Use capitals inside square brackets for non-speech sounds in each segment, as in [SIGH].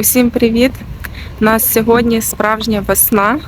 Усім привіт! У нас сьогодні справжня весна.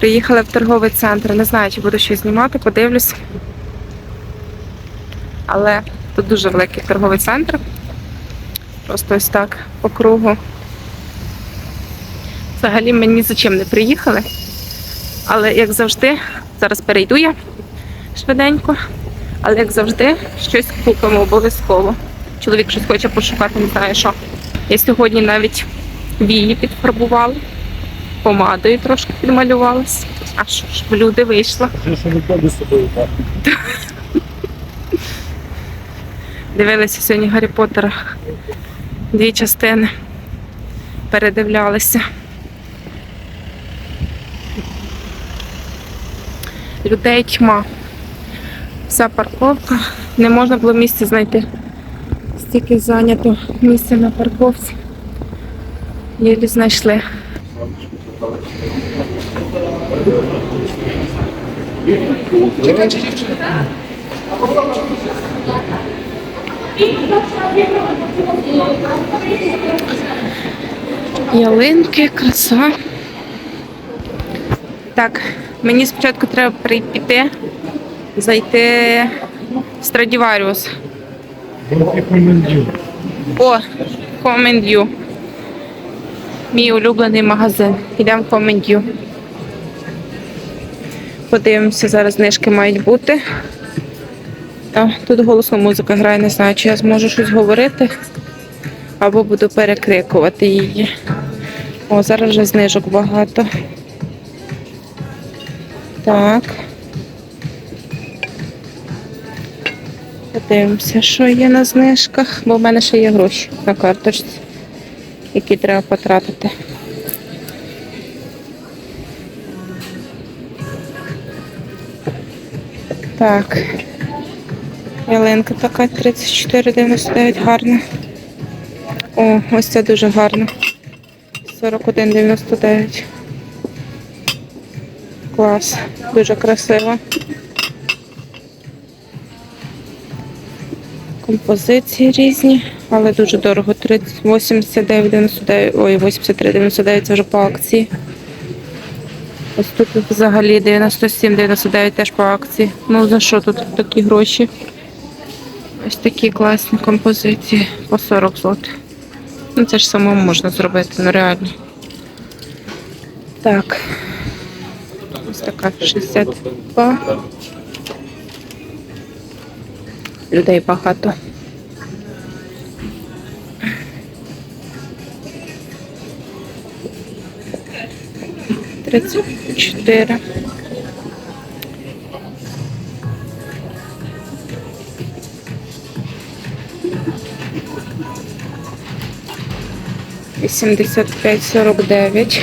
Приїхали в торговий центр. Не знаю, чи буду щось знімати, подивлюсь. Але тут дуже великий торговий центр. Просто ось так по кругу. Взагалі ми ні за чим не приїхали. Але як завжди, зараз перейду я швиденько. Але як завжди, щось купимо обов'язково. Чоловік щось хоче пошукати, не знаю що. Я сьогодні навіть вії підфарбувала, помадою трошки підмалювалась. А що ж, в люди так? Дивилися сьогодні Гаррі Поттера. Дві частини. Передивлялися. Людей тьма. Вся парковка. Не можна було місця знайти. Стільки зайнято місця на парковці. Єлі знайшли. Ялинки, краса. Так, мені спочатку треба при- піти, зайти в Страдіваріус. О, You. Мій улюблений магазин. Йдемо в You. Подивимося, зараз знижки мають бути. А, тут голосно музика грає, не знаю, чи я зможу щось говорити. Або буду перекрикувати її. О, зараз вже знижок багато. Так. Подивимося, що є на знижках, бо в мене ще є гроші на карточці, які треба потратити. Так. Ялинка така 34,99 гарна. О, ось це дуже гарно. 41,99. Клас. Дуже красиво. Композиції різні, але дуже дорого. 30 89,99. Ой, 83,99 це вже по акції. Ось тут взагалі 97,99 теж по акції. Ну за що тут такі гроші? Ось такі класні композиції по 40 злотих. Ну це ж самому можна зробити, ну реально. Так. Ось така 62. Людей багато. Тридцять чотири. Вісімдесят п'ять сорок дев'ять.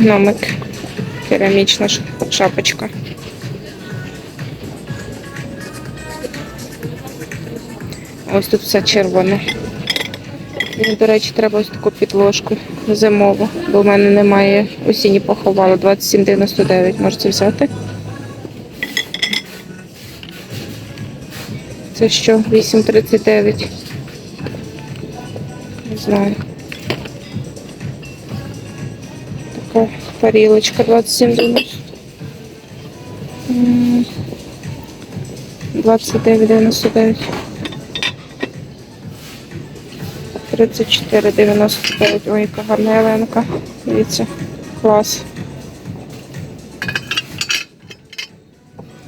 Номик. Керамічна шапочка. Ось тут все червоне. Мені, до речі, треба ось таку підложку зимову, бо в мене немає осінні поховала 27,99. Можете взяти. Це що? 8,39. Не знаю. Така тарілочка 27,90. 29,99. 34,95. Ой, яка гарна ялинка. Дивіться. Клас.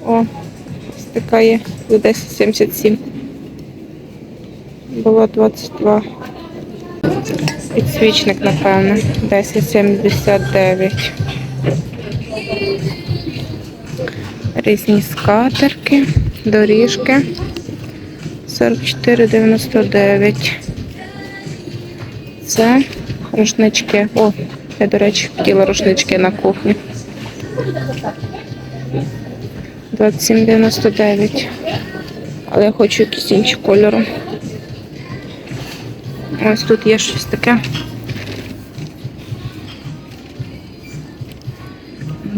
О, ось така за 10,77. Було 22. Підсвічник, напевно. 10,79. Різні скатерки, доріжки. 44,99. Це рушнички. О, я, до речі, хотіла рушнички на кухню. 27,99. Але я хочу якісь інші кольори. Ось тут є щось таке.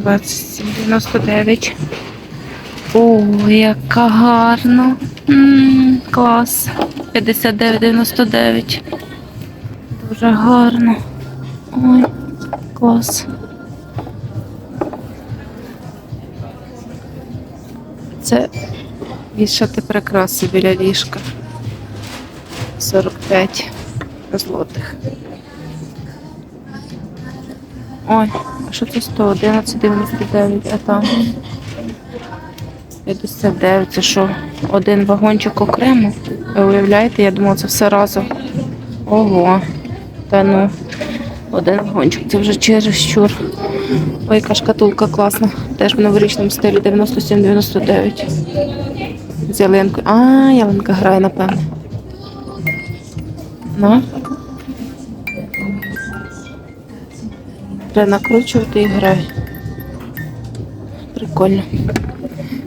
27,99. О, яка гарна. М, клас. 59,99. Дуже гарно. Ой, клас. Це вішати прикраси біля ліжка. 45 злотих. Ой, а що це 111,99, а там 59. Це що? Один вагончик окремо? Ви уявляєте? Я думала, це все разом. Ого. Та ну. Один вагончик, це вже чересчур. Ой, яка шкатулка класна. Теж в новорічному стилі 97-99. З ялинкою. А, ялинка грає, напевно. Ну. Треба накручувати і грає. Прикольно.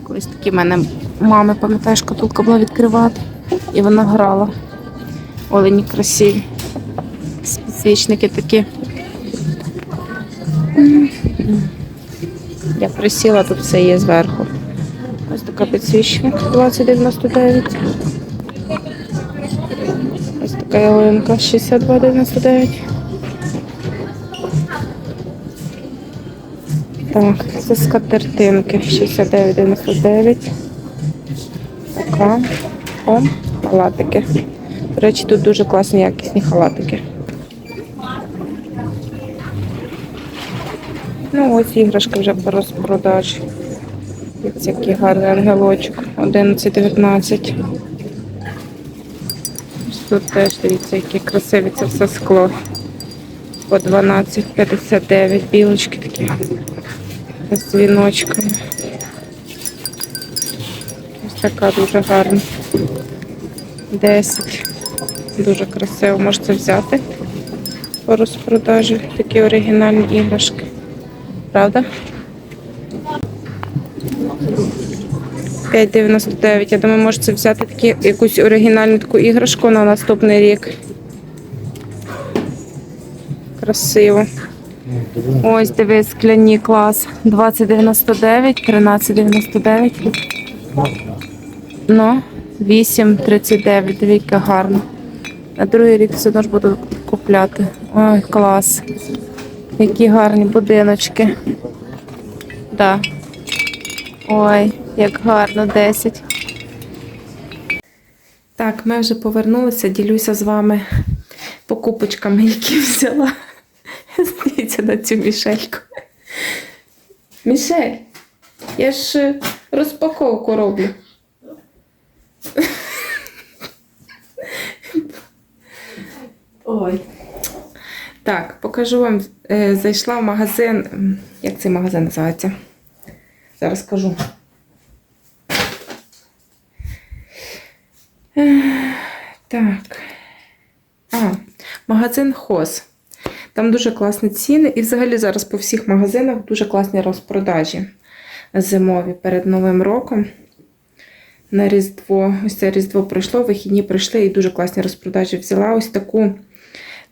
Колись такі в мене мами, пам'ятаєш, шкатулка була відкривати. І вона грала. Олені красиві. Підсвічники такі. Я присіла, тут все є зверху. Ось така підсвічник 2099. Ось така ялинка 62,99. Так, це скатертинки 69,99. Така. О, халатики. До речі, тут дуже класні якісні халатики. Ну, ось іграшки вже по розпродажі. Ось який гарний ангелочок. 11,19. Ось Тут теж дивіться, які красиві це все скло. По 12,59. Білочки такі. З дзвіночками. Ось така дуже гарна. 10. Дуже красиво. Можете взяти по розпродажі такі оригінальні іграшки. Правда? 5,99. Я думаю, можете взяти такі, якусь оригінальну таку іграшку на наступний рік. Красиво. Ось дивись, скляні клас. 20,99, 13,99. Ну, 8,39. Дивіться, гарно. На другий рік все одно ж буду купляти. Ой, клас. Які гарні будиночки. Да. Ой, як гарно, 10. Так, ми вже повернулися, ділюся з вами покупочками, які [LAUGHS] взяла. Дивіться на цю мішельку. Мішель, я ж е, розпаковку роблю. Ой. Так, покажу вам. Е, Зайшла в магазин. Як цей магазин називається? Зараз скажу. Так. А, магазин Хоз. Там дуже класні ціни. І взагалі зараз по всіх магазинах дуже класні розпродажі зимові перед Новим роком. На Різдво. Ось це Різдво пройшло, вихідні прийшли і дуже класні розпродажі. Взяла ось таку,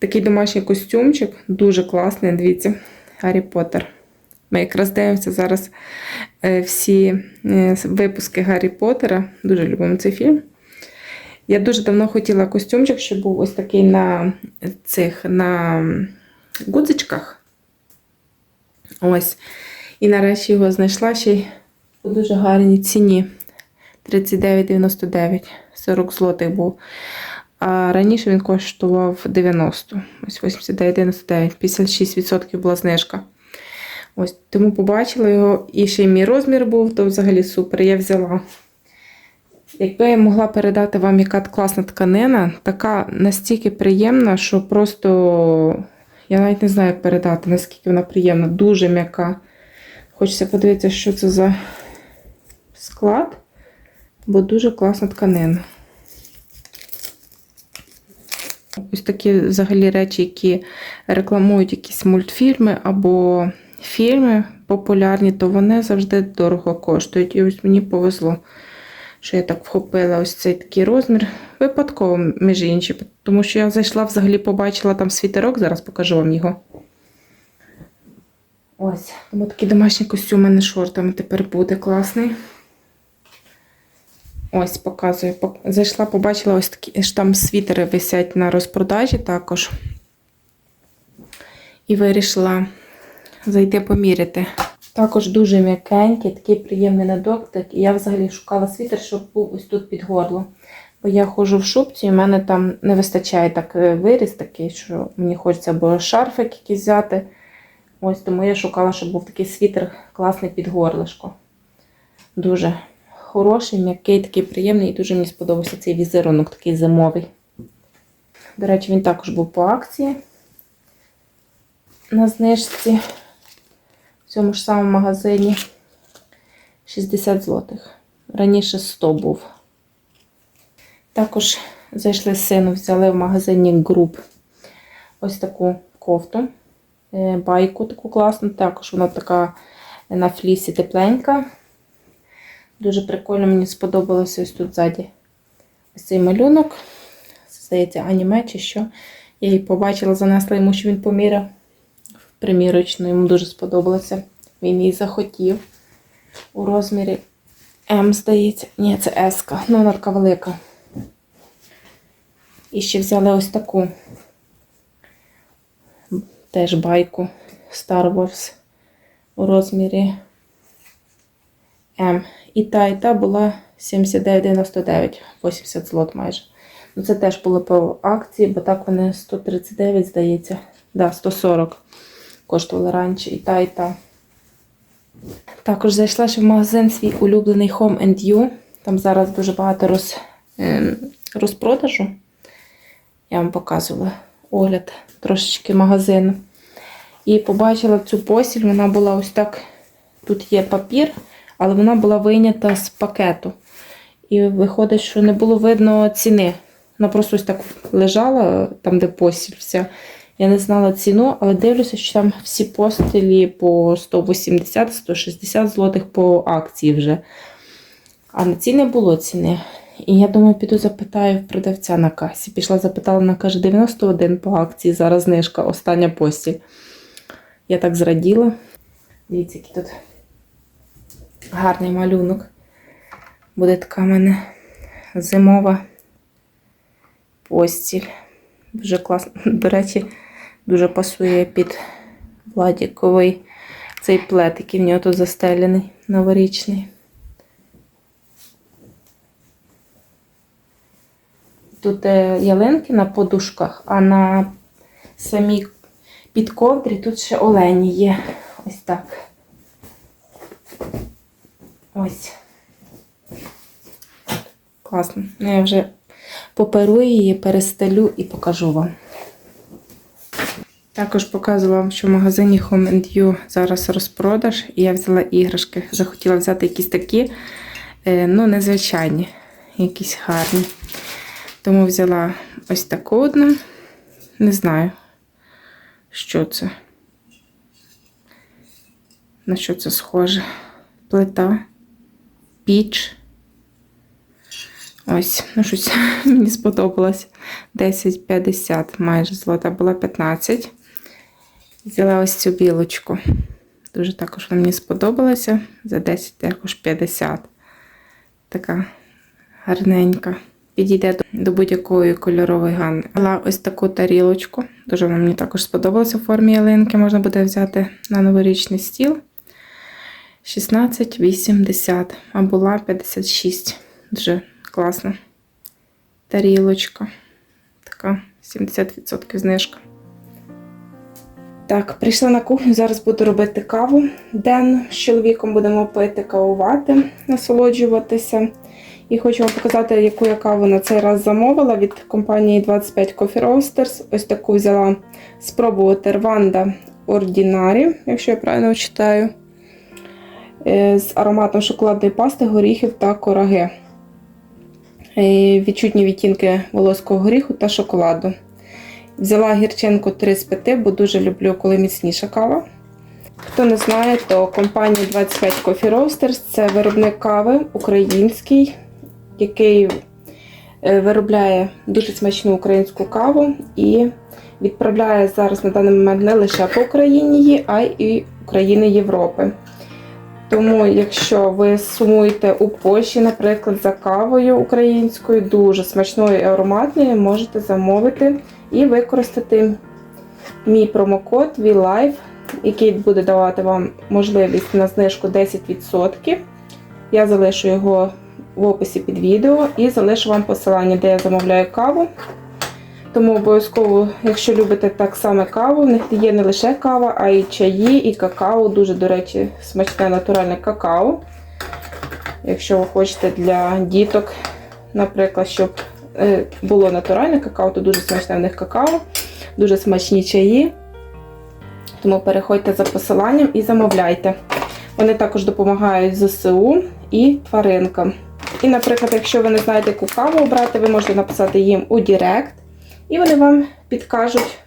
такий домашній костюмчик, дуже класний, дивіться, Гаррі Поттер. Ми якраз дивимося зараз е, всі е, випуски Гаррі Поттера. Дуже любимо цей фільм. Я дуже давно хотіла костюмчик, щоб був ось такий на цих на гудзичках. Ось. І нарешті його знайшла ще й у дуже гарній ціні. 39,99, 40 злотих був. А раніше він коштував 90, ось 89,99, 56% була знижка. Ось, тому побачила його, і ще й мій розмір був, то взагалі супер, я взяла. Якби я могла передати вам, яка класна тканина, така настільки приємна, що просто я навіть не знаю, як передати, наскільки вона приємна, дуже м'яка. Хочеться подивитися, що це за склад, бо дуже класна тканина. Ось такі взагалі речі, які рекламують якісь мультфільми або фільми популярні, то вони завжди дорого коштують. І ось мені повезло, що я так вхопила ось цей такий розмір. Випадково, між іншим, тому що я зайшла, взагалі побачила там світерок, зараз покажу вам його. Ось, тому такий домашній костюм у мене шортами тепер буде класний. Ось показую. Зайшла, побачила ось такі ж там світери висять на розпродажі також. І вирішила зайти поміряти. Також дуже м'якенький, такий приємний на дотик. І я взагалі шукала світер, щоб був ось тут під горло. Бо я ходжу в шубці, і в мене там не вистачає так е, виріс такий, що мені хочеться або шарфик якийсь взяти. Ось тому я шукала, щоб був такий світер класний під горлишко. Дуже хороший, м'який, такий приємний і дуже мені сподобався цей візерунок, такий зимовий. До речі, він також був по акції на знижці в цьому ж самому магазині 60 злотих. Раніше 100 був. Також зайшли з сину, взяли в магазині груп ось таку кофту, е, байку таку класну. Також вона така на флісі тепленька. Дуже прикольно, мені сподобалося ось тут ззаді ось цей малюнок. Здається, аніме чи що. Я її побачила, занесла йому, що він поміряв в примірочну. Йому дуже сподобалося. Він її захотів у розмірі М, здається. Ні, це S. Ну, вона така велика. І ще взяли ось таку теж байку Star Wars у розмірі М. І та, і та була 79,99, 80 злот майже. Ну, це теж було по акції, бо так вони 139, здається. Да, 140 коштували раніше. І та, і та. Також зайшла ще в магазин свій улюблений Home and You. Там зараз дуже багато роз, ем, розпродажу. Я вам показувала огляд трошечки магазину. І побачила цю постіль, вона була ось так. Тут є папір, але вона була вийнята з пакету. І виходить, що не було видно ціни. Вона просто ось так лежала, там, де постіль. Я не знала ціну, але дивлюся, що там всі постелі по 180-160 злотих по акції вже. А на ці не було ціни. І я думаю, піду запитаю продавця на касі. Пішла, запитала, вона каже, 91 по акції, зараз знижка, остання постіль. Я так зраділа. Дивіться, який тут гарний малюнок. Буде така в мене зимова постіль. Дуже класно. [LAUGHS] До речі, дуже пасує під Владіковий цей плед, який в нього тут застелений, новорічний. Тут е, ялинки на подушках, а на самій підковдрі тут ще олені є. Ось так. Ось. Класно. Ну, я вже поперу її, перестелю і покажу вам. Також показувала вам, що в магазині Home and You зараз розпродаж, і я взяла іграшки. Захотіла взяти якісь такі, е, ну, незвичайні, якісь гарні. Тому взяла ось таку одну. Не знаю, що це. На що це схоже? Плита, піч. Ось, ну щось [LAUGHS] мені сподобалось. 10,50 майже злота була 15. Взяла ось цю білочку. Дуже також вона мені сподобалася. За 10 також 50. Така гарненька. Підійде до, будь-якої кольорової гамми. Взяла ось таку тарілочку. Дуже вона мені також сподобалася в формі ялинки. Можна буде взяти на новорічний стіл. 16,80, а була 56. Дуже класна. Тарілочка. Така 70% знижка. Так, прийшла на кухню, зараз буду робити каву. Денно з чоловіком будемо пити, кавувати, насолоджуватися. І хочу вам показати, яку я каву на цей раз замовила від компанії 25 Coffee Roasters. Ось таку взяла спробувати Rwanda Ordinary, якщо я правильно читаю. Е, З ароматом шоколадної пасти, горіхів та кораги. Е, Відчутні відтінки волоського горіху та шоколаду. Взяла гірчинку 3 з 5, бо дуже люблю, коли міцніша кава. Хто не знає, то компанія 25 Coffee Roasters це виробник кави український, який е, виробляє дуже смачну українську каву і відправляє зараз на даний момент не лише по Україні а й і України Європи. Тому, якщо ви сумуєте у Польщі, наприклад, за кавою українською, дуже смачною і ароматною, можете замовити і використати мій промокод VLIFE, який буде давати вам можливість на знижку 10%. Я залишу його в описі під відео і залишу вам посилання, де я замовляю каву. Тому обов'язково, якщо любите так само каву, в них є не лише кава, а й чаї, і какао. Дуже, до речі, смачне натуральне какао. Якщо ви хочете для діток, наприклад, щоб е, було натуральне какао, то дуже смачне в них какао, дуже смачні чаї. Тому переходьте за посиланням і замовляйте. Вони також допомагають ЗСУ і тваринкам. І, наприклад, якщо ви не знаєте, яку каву обрати, ви можете написати їм у Директ, і вони вам підкажуть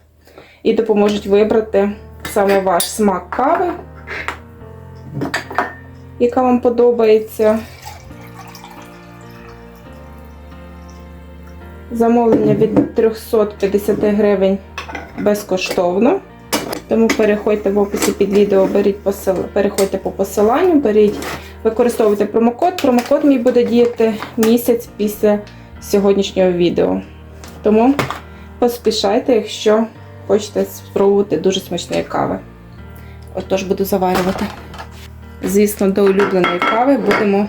і допоможуть вибрати саме ваш смак кави, яка вам подобається. Замовлення від 350 гривень безкоштовно. Тому переходьте в описі під відео, беріть посил... переходьте по посиланню, беріть, використовуйте промокод. Промокод мій буде діяти місяць після сьогоднішнього відео. Тому поспішайте, якщо хочете спробувати дуже смачної кави. Отож буду заварювати. Звісно, до улюбленої кави будемо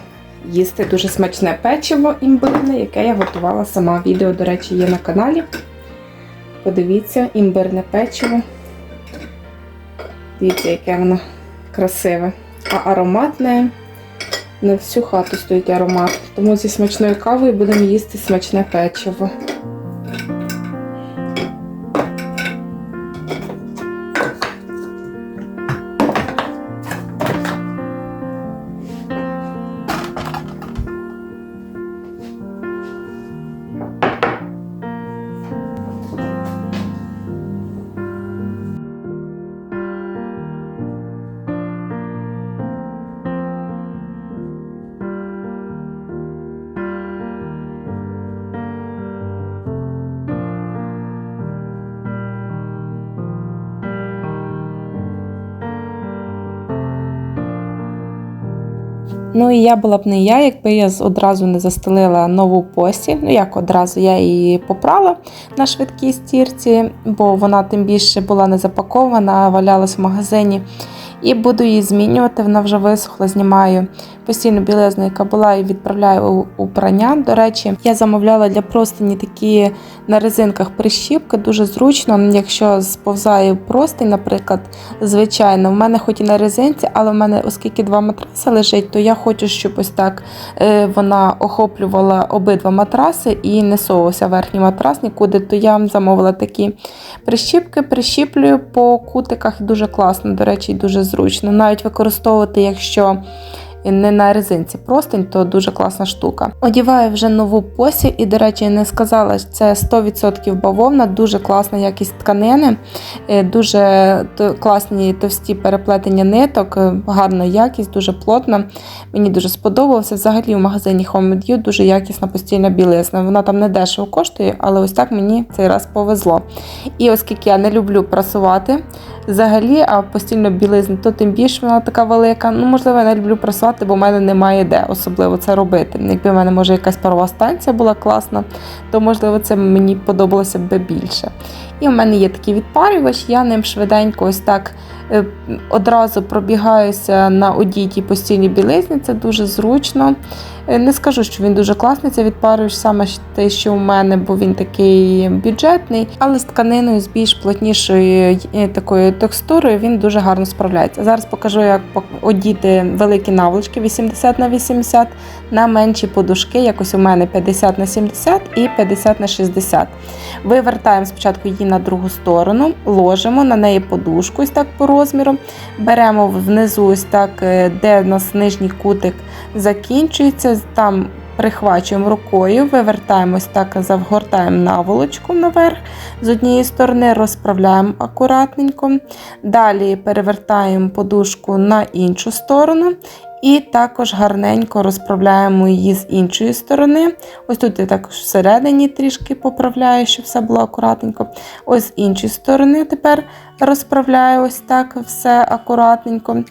їсти дуже смачне печиво імбирне, яке я готувала сама. Відео, до речі, є на каналі. Подивіться, імбирне печиво. Дивіться, яке воно красиве. А ароматне. На всю хату стоїть аромат. Тому зі смачною кавою будемо їсти смачне печиво. Ну і я була б не я, якби я одразу не застелила нову посі. Ну як одразу я її попрала на швидкій стірці, бо вона тим більше була не запакована, валялась в магазині. І буду її змінювати, вона вже висохла, знімаю постійну білизну, яка була, і відправляю у, прання. До речі, я замовляла для простині такі на резинках прищіпки, дуже зручно. Якщо сповзає простинь, наприклад, звичайно, в мене хоч і на резинці, але в мене, оскільки два матраси лежить, то я хочу, щоб ось так е, вона охоплювала обидва матраси і не совався верхній матрас нікуди. То я замовила такі прищіпки, прищіплюю по кутиках дуже класно, до речі, дуже зручно. Навіть використовувати, якщо не на резинці простинь, то дуже класна штука. Одіваю вже нову постіль і, до речі, не сказала, що це 100% бавовна, дуже класна якість тканини, е, дуже класні товсті переплетення ниток, е, гарна якість, дуже плотна. Мені дуже сподобалося. Взагалі в магазині Home Media дуже якісна постільна білизна. Вона там не дешево коштує, але ось так мені цей раз повезло. І оскільки я не люблю прасувати взагалі, а постільно білизну, то тим більше вона така велика. Ну, можливо, я не люблю прасувати, бо в мене немає де особливо це робити. Якби в мене може якась парова станція була класна, то можливо це мені подобалося б більше. І в мене є такий відпарювач, я ним швиденько ось так одразу пробігаюся на одітій постільній білизні, це дуже зручно. Е, Не скажу, що він дуже класний, це відпарювач саме те, що у мене, бо він такий бюджетний, але з тканиною з більш плотнішою е, такою текстурою він дуже гарно справляється. Зараз покажу, як одіти великі наволочки 80 на 80 на менші подушки, якось у мене 50 на 70 і 50 на 60. Вивертаємо спочатку її на другу сторону, ложимо на неї подушку, ось так по розміру. Беремо внизу, ось так, е, де у нас нижній кутик закінчується, там прихвачуємо рукою, вивертаємось так, завгортаємо наволочку наверх. З однієї сторони розправляємо акуратненько. Далі перевертаємо подушку на іншу сторону. І також гарненько розправляємо її з іншої сторони. Ось тут я також всередині трішки поправляю, щоб все було акуратненько. Ось з іншої сторони тепер розправляю ось так все акуратненько.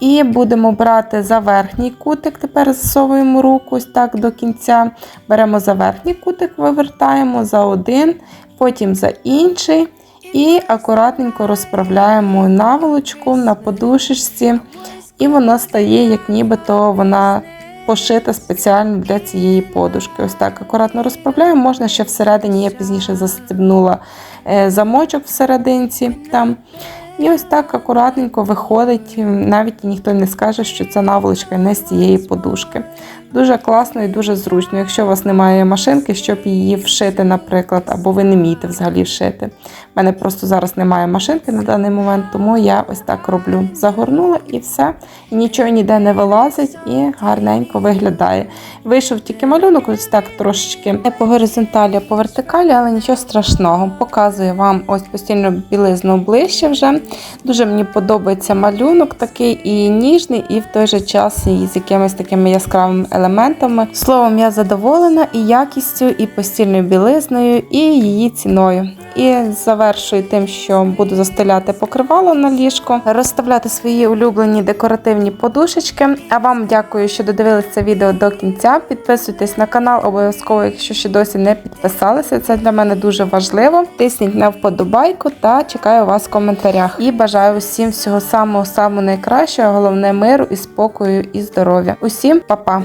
І будемо брати за верхній кутик, тепер засовуємо руку ось так до кінця. Беремо за верхній кутик, вивертаємо за один, потім за інший. І акуратненько розправляємо наволочку на подушечці, і вона стає, як нібито вона пошита спеціально для цієї подушки. Ось так акуратно розправляємо. Можна ще всередині, я пізніше застебнула е, замочок всерединці там. І ось так акуратненько виходить, навіть ніхто не скаже, що це наволочка не з цієї подушки. Дуже класно і дуже зручно. Якщо у вас немає машинки, щоб її вшити, наприклад, або ви не вмієте взагалі вшити. У мене просто зараз немає машинки на даний момент, тому я ось так роблю. Загорнула і все. І нічого ніде не вилазить і гарненько виглядає. Вийшов тільки малюнок, ось так трошечки не по горизонталі, а по вертикалі, але нічого страшного. Показую вам ось постійно білизну ближче вже. Дуже мені подобається малюнок такий і ніжний, і в той же час і з якимись такими яскравими елементами. Словом, я задоволена і якістю, і постільною білизною, і її ціною. І завершую тим, що буду застеляти покривало на ліжко, розставляти свої улюблені декоративні подушечки. А вам дякую, що додивилися це відео до кінця. Підписуйтесь на канал обов'язково, якщо ще досі не підписалися. Це для мене дуже важливо. Тисніть на вподобайку та чекаю вас в коментарях. І бажаю усім всього самого самого найкращого, головне миру і спокою і здоров'я. Усім па-па!